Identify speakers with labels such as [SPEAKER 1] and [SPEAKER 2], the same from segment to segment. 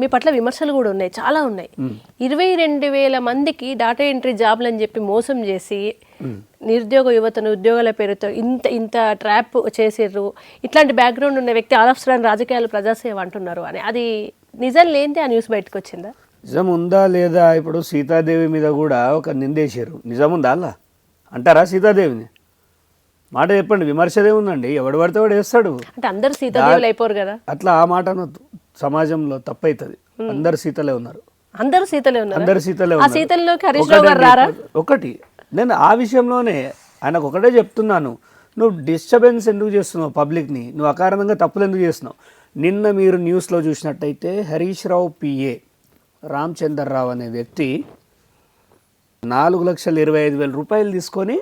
[SPEAKER 1] మీ పట్ల విమర్శలు కూడా ఉన్నాయి చాలా ఉన్నాయి. ఇరవై రెండు వేల మందికి డాటా ఎంట్రీ జాబ్లు అని చెప్పి మోసం చేసి నిరుద్యోగ యువతను ఉద్యోగాల పేరుతో ఇంత ఇంత ట్రాప్ చేసిర్రు. ఇట్లాంటి బ్యాక్గ్రౌండ్ ఉన్న వ్యక్తి ఆలఫ్స్రాన్ రాజకీయాలు ప్రజాసేవ అంటున్నారు అని. అది నిజం లేనిదే ఆ న్యూస్ బయటకు వచ్చిందా?
[SPEAKER 2] నిజం ఉందా లేదా? ఇప్పుడు సీతాదేవి మీద కూడా ఒక నిందేశారు నిజం ఉందా అలా అంటారా సీతాదేవిని? మాట చెప్పండి విమర్శదే ఉందండి ఎవడు పడితే వాడు వేస్తాడు.
[SPEAKER 1] అంటే అందరు సీతాదేవులు అయిపోరు కదా.
[SPEAKER 2] అట్లా ఆ మాట అనొద్దు. సమాజంలో తప్పవుతుంది అందరు సీతలే ఉన్నారు.
[SPEAKER 1] అందరూ సీతలే ఉన్నారు?
[SPEAKER 2] అందరు సీతలే
[SPEAKER 1] ఆ
[SPEAKER 2] ఉన్నారు.
[SPEAKER 1] సీతల్లోకి హరీష్ రావు గారు రారా?
[SPEAKER 2] ఒకటి నేను ఆ విషయంలోనే ఆయనకు ఒకటే చెప్తున్నాను. నువ్వు డిస్టర్బెన్స్ ఎందుకు చేస్తున్నావు పబ్లిక్ని నువ్వు అకారణంగా తప్పులు ఎందుకు చేస్తున్నావు? నిన్న మీరు న్యూస్లో చూసినట్టయితే హరీష్ రావు పిఏ రామచందర్రావు అనే వ్యక్తి నాలుగు లక్షల ఇరవై ఐదు వేల రూపాయలు తీసుకొని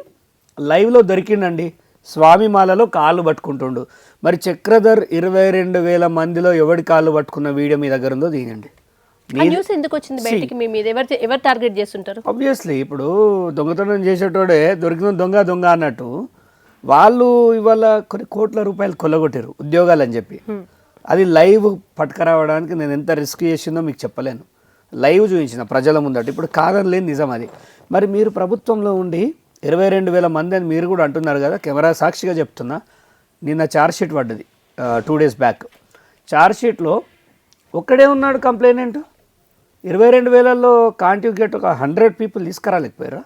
[SPEAKER 2] లైవ్లో దొరికిండండి. స్వామి మాలలో కాళ్ళు పట్టుకుంటుండు. మరి చక్రధర్ ఇరవై రెండు వేల మందిలో ఎవడి కాళ్ళు పట్టుకున్న వీడియో మీ దగ్గర ఉందో తీయండి.
[SPEAKER 1] న్యూస్ ఎందుకు వచ్చింది బయటికి? మీ మీద ఎవరు ఎవరు టార్గెట్ చేస్తుంటారు?
[SPEAKER 2] ఆబ్వియస్లీ ఇప్పుడు దొంగతనం చేసేటోడే దొరికిన దొంగ దొంగ అన్నట్టు వాళ్ళు ఇవాళ కొన్ని కోట్ల రూపాయలు కొల్లగొట్టారు ఉద్యోగాలు అని చెప్పి. అది లైవ్ పట్టుకురావడానికి నేను ఎంత రిస్క్ చేసిందో మీకు చెప్పలేను. లైవ్ చూపించిన ప్రజల ముందట. ఇప్పుడు కాదని లేని నిజం అది. మరి మీరు ప్రభుత్వంలో ఉండి ఇరవై రెండు వేల మంది అని మీరు కూడా అంటున్నారు కదా కెమెరా సాక్షిగా చెప్తున్నా. నిన్న ఛార్జ్ షీట్ పడ్డది టూ డేస్ బ్యాక్ ఛార్జ్ షీట్లో ఒక్కడే ఉన్నాడు కంప్లైనెంట్ ఇరవై రెండు వేలల్లో కాంటివ్ గెట్ ఒక హండ్రెడ్ పీపుల్ తీసుకురాలేకపోయారా?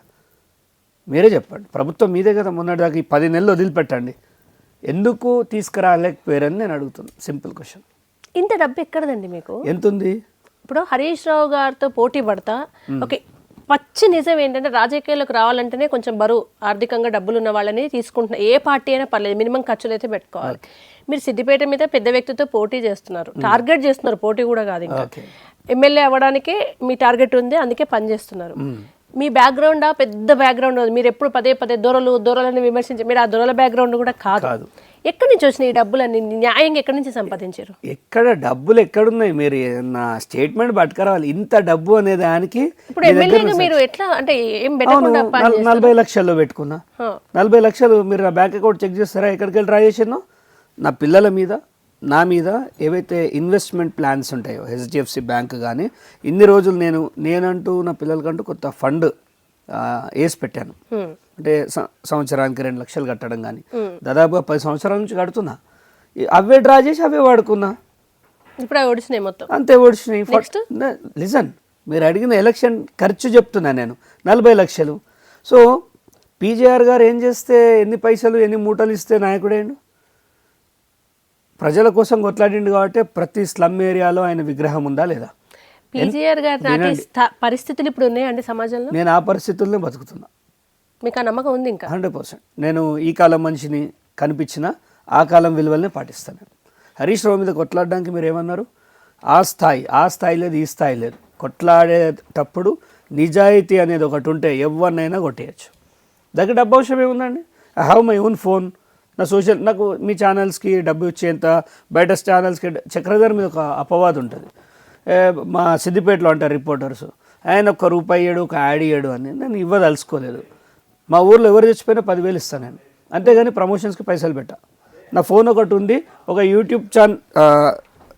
[SPEAKER 2] మీరే చెప్పండి. ప్రభుత్వం మీదే కదా మొన్నటిదాకా ఈ పది నెలలు వదిలిపెట్టండి. ఎందుకు తీసుకురాలేకపోయారని నేను అడుగుతున్నాను సింపుల్ క్వశ్చన్
[SPEAKER 1] ఇంత డబ్బు ఎక్కడదండి మీకు?
[SPEAKER 2] ఎంత ఉంది
[SPEAKER 1] ఇప్పుడు హరీష్ రావు గారితో పోటీ పడతా. ఓకే పచ్చి నిజం ఏంటంటే రాజకీయాల్లోకి రావాలంటేనే కొంచెం బరువు ఆర్థికంగా డబ్బులు ఉన్న వాళ్ళని తీసుకుంటున్నారు ఏ పార్టీ అయినా పర్లేదు మినిమం ఖర్చులు అయితే పెట్టుకోవాలి మీరు సిద్దిపేట మీద పెద్ద వ్యక్తితో పోటీ చేస్తున్నారు టార్గెట్ చేస్తున్నారు పోటీ కూడా కాదు ఇంకా. ఎమ్మెల్యే అవ్వడానికే మీ టార్గెట్ ఉంది అందుకే పని చేస్తున్నారు. మీ బ్యాక్గ్రౌండ్? పెద్ద బ్యాక్గ్రౌండ్ మీరు ఎప్పుడు పదే పదే దొరలు దొరలని విమర్శించి మీరు ఆ దొరల బ్యాక్గ్రౌండ్ కూడా కాదు. ఎక్కడి నుంచి వచ్చినాయి ఈ డబ్బులన్నీ? న్యాయంగా ఎక్కడి నుంచి సంపాదించారు?
[SPEAKER 2] ఎక్కడ డబ్బులు ఎక్కడున్నాయి? మీరు నా స్టేట్మెంట్ పట్టుకురావాలి. ఇంత డబ్బు అనే దానికి
[SPEAKER 1] ఇప్పుడు ఎమ్మెల్యేగా మీరు ఎట్లా అంటే ఏం పెట్టకుండా
[SPEAKER 2] నల్- నలభై లక్షల్లో పెట్టుకున్నా. నలభై లక్షలు మీరు నా బ్యాంక్ అకౌంట్ చెక్ చేస్తారా? ఎక్కడికి వెళ్ళి డ్రా చేసాను నా పిల్లల మీద నా మీద ఏవైతే ఇన్వెస్ట్మెంట్ ప్లాన్స్ ఉంటాయో హెచ్డిఎఫ్సి బ్యాంక్ కానీ ఇన్ని రోజులు నేను నేనంటూ నా పిల్లలకంటూ కొత్త ఫండ్ వేసి పెట్టాను.
[SPEAKER 1] హ్మ్.
[SPEAKER 2] అంటే సంవత్సరానికి రెండు లక్షలు కట్టడం కానీ దాదాపుగా పది సంవత్సరాల నుంచి కడుతున్నా. అవే డ్రా చేసి అవే వాడుకున్నా.
[SPEAKER 1] ఇప్పుడు మొత్తం.
[SPEAKER 2] అంతే ఓడిచినాయి లిజన్ మీరు అడిగిన ఎలక్షన్ ఖర్చు చెప్తున్నా నేను. నలభై లక్షలు. సో పీజేఆర్ గారు ఏం చేస్తే ఎన్ని పైసలు ఎన్ని మూటలు ఇస్తే నాయకుడేండు ప్రజల కోసం కొట్లాడిండు కాబట్టి ప్రతి స్లమ్ ఏరియాలో ఆయన విగ్రహం ఉందా లేదా?
[SPEAKER 1] పీజీఆర్ గారి పరిస్థితులు ఇప్పుడు ఉన్నాయండి సమాజంలో?
[SPEAKER 2] నేను ఆ పరిస్థితుల్లో బతుకుతున్నా.
[SPEAKER 1] మీకు ఆ నమ్మకం ఉంది ఇంకా?
[SPEAKER 2] Hundred percent. నేను ఈ కాలం మనిషిని కనిపించిన ఆ కాలం విలువల్ని పాటిస్తాను. హరీష్ రావు మీద కొట్లాడడానికి మీరు ఏమన్నారు ఆ స్థాయి ఆ స్థాయి లేదు ఈ స్థాయి లేదు. కొట్లాడేటప్పుడు నిజాయితీ అనేది ఒకటి ఉంటే ఎవరినైనా కొట్టేయచ్చు. దగ్గర డబ్బు అవసరం ఏముందండి? I have my own phone నా సోషల్ నాకు మీ ఛానల్స్కి డబ్బు ఇచ్చేంత బయట ఛానల్స్కి చక్రధర్ మీద ఒక అపవాదం ఉంటుంది. మా సిద్దిపేటలో అంటారు రిపోర్టర్స్ ఆయన ఒక్క రూపాయి ఇయ్యడు ఒక యాడ్ ఇయ్యడు అని. నేను ఇవ్వదలుచుకోలేదు. మా ఊర్లో ఎవరు చచ్చిపోయినా పదివేలు ఇస్తాను నేను. అంతేగాని ప్రమోషన్స్కి పైసలు పెట్టా. నా ఫోన్ ఒకటి ఉంది ఒక యూట్యూబ్ ఛాన్ ఆ,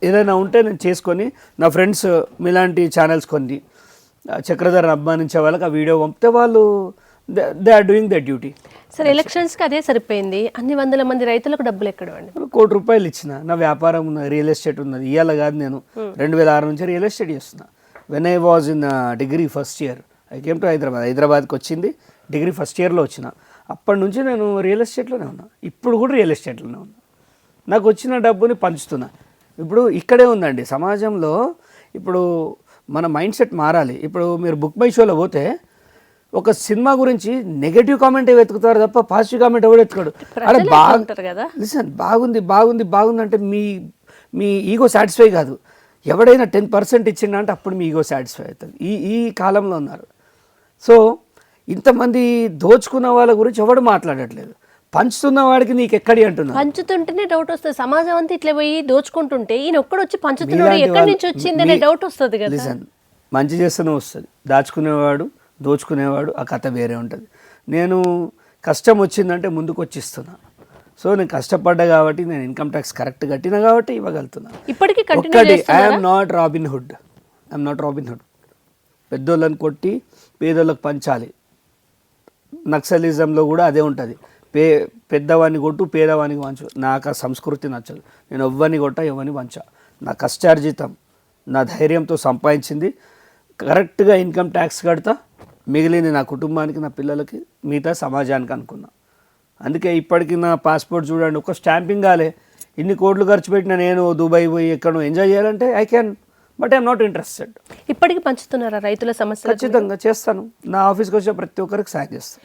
[SPEAKER 2] ఏదైనా ఉంటే నేను చేసుకొని నా ఫ్రెండ్స్ మీలాంటి ఛానల్స్ కొన్ని ఆ, చక్రధర్ అభిమానించే వాళ్ళకి ఆ వీడియో పంపితే వాళ్ళు they are doing the duty.
[SPEAKER 1] సరే ఎలక్షన్స్కి అదే సరిపోయింది. అన్ని వందల మంది రైతులకు డబ్బులు ఎక్కడవండి
[SPEAKER 2] కోటి రూపాయలు ఇచ్చిన. నా వ్యాపారం ఉన్నది రియల్ ఎస్టేట్ ఉన్నది. ఇవాళ కాదు నేను. రెండు వేల ఆరు నుంచి రియల్ ఎస్టేట్ చేస్తున్నా. When I was in degree first year I came to Hyderabad హైదరాబాద్కి వచ్చింది. డిగ్రీ ఫస్ట్ ఇయర్లో వచ్చిన. అప్పటి నుంచి నేను రియల్ ఎస్టేట్లోనే ఉన్నా. ఇప్పుడు కూడా రియల్ ఎస్టేట్లోనే ఉన్నా. నాకు వచ్చిన డబ్బుని పంచుతున్నా. ఇప్పుడు ఇక్కడే ఉందండి. సమాజంలో ఇప్పుడు మన మైండ్ సెట్ మారాలి. ఇప్పుడు మీరు బుక్ మై షోలో పోతే ఒక సినిమా గురించి నెగటివ్ కామెంట్ వెతుకుతారు తప్ప పాజిటివ్ కామెంట్ ఎవడు వెతుకాడు. అరే బాగా
[SPEAKER 1] కదా.
[SPEAKER 2] లిసన్ బాగుంది బాగుంది బాగుంది అంటే మీ మీ ఈగో సాటిస్ఫై కాదు. ఎవడైనా టెన్ పర్సెంట్ ఇచ్చిండ అంటే అప్పుడు మీ ఈగో సాటిస్ఫై అవుతుంది. ఈ ఈ కాలంలో ఉన్నారు. సో ఇంతమంది దోచుకున్న వాళ్ళ గురించి ఎవడు మాట్లాడట్లేదు? పంచుతున్న వాడికి నీకు ఎక్కడి అంటున్నా
[SPEAKER 1] పంచుతుంటేనే డౌట్ వస్తుంది. సమాజం అంతా ఇట్లా పోయి దోచుకుంటుంటే ఈయన ఒక్కడు వచ్చి పంచుతున్నాడు ఎక్కడి నుంచి డౌట్ వస్తుంది కదా.
[SPEAKER 2] లిసన్ మంచి చేస్తూనే వస్తుంది. దాచుకునేవాడు దోచుకునేవాడు ఆ కథ వేరే ఉంటుంది. నేను కష్టం వచ్చిందంటే ముందుకు వచ్చి ఇస్తున్నా సో నేను కష్టపడ్డా కాబట్టి నేను ఇన్కమ్ ట్యాక్స్ కరెక్ట్ కట్టినా కాబట్టి ఇవ్వగలుగుతున్నాను
[SPEAKER 1] ఇప్పటికీ
[SPEAKER 2] ఒక్కటి I'm not Robin Hood I'm not Robin Hood పెద్దోళ్ళని కొట్టి పేదోళ్ళకి పంచాలి. నక్సలిజంలో కూడా అదే ఉంటుంది. పే పెద్దవాడిని కొట్టు పేదవానికి పంచు నాకు ఆ సంస్కృతి నచ్చదు. నేను ఎవ్వరిని కొట్ట ఎవరిని వంచ. నా కష్టార్జితం నా ధైర్యంతో సంపాదించింది. కరెక్ట్గా ఇన్కమ్ ట్యాక్స్ కడతా. మిగిలింది నా కుటుంబానికి నా పిల్లలకి మిగతా సమాజానికి అనుకున్నా. అందుకే ఇప్పటికి నా పాస్పోర్ట్ చూడండి. ఒక స్టాంపింగ్ కాలే. ఇన్ని కోట్లు ఖర్చు పెట్టిన నేను దుబాయ్ పోయి ఎక్కడో ఎంజాయ్ చేయాలంటే I can but I'm not interested.
[SPEAKER 1] ఇప్పటికీ పంచుతున్నారా రైతుల సమస్యలు
[SPEAKER 2] ఖచ్చితంగా చేస్తాను. నా ఆఫీస్కి వచ్చే ప్రతి ఒక్కరికి సాయం చేస్తాను.